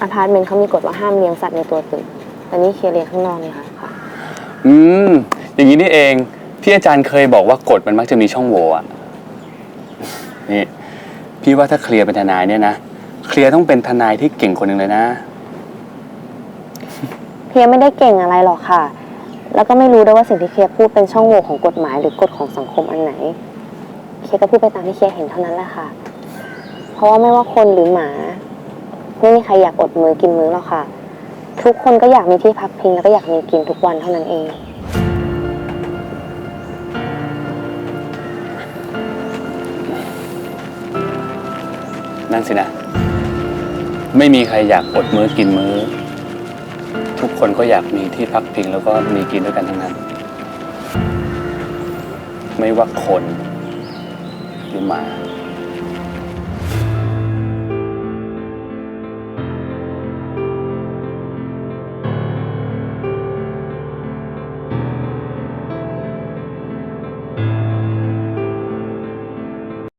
อพาร์ตเมนต์เขามีกฎว่าห้ามเลี้ยงสัตว์ในตัวตึก แต่นี่เคลียร์เลี้ยงข้างนอกเลยค่ะค่ะ อืม อย่างนี้นี่เอง ที่อาจารย์เคยบอกว่ากฎมันมักจะมีช่องโหว่อะนี่ พี่ว่าถ้าเคลียร์เป็นทนายเนี่ยนะ เคลียร์ต้องเป็นทนายที่เก่งคนหนึ่งเลยนะ เคลียร์ไม่ได้เก่งอะไรหรอกค่ะ แล้วก็ไม่รู้ด้วยว่าสิ่งที่เคลียร์พูดเป็นช่องโหว่ของกฎหมายหรือกฎของสังคมอันไหน เคลียร์ก็พูดไปตามที่เคลียร์เห็นเท่านั้นแหละค่ะ เพราะว่าไม่ว่าคนหรือหมา ไม่มีใครอยากอดมือกินมื้อหรอกค่ะ ทุกคนก็อยากมีที่พักพิงแล้วก็อยากมีกินทุกวันเท่านั้นเอง นั่นสินะ ไม่มีใครอยากอดมื้อกินมื้อ ทุกคนก็อยากมีที่พักพิงแล้วก็มีกินด้วยกันทั้งนั้น ไม่ว่าคนหรือหมา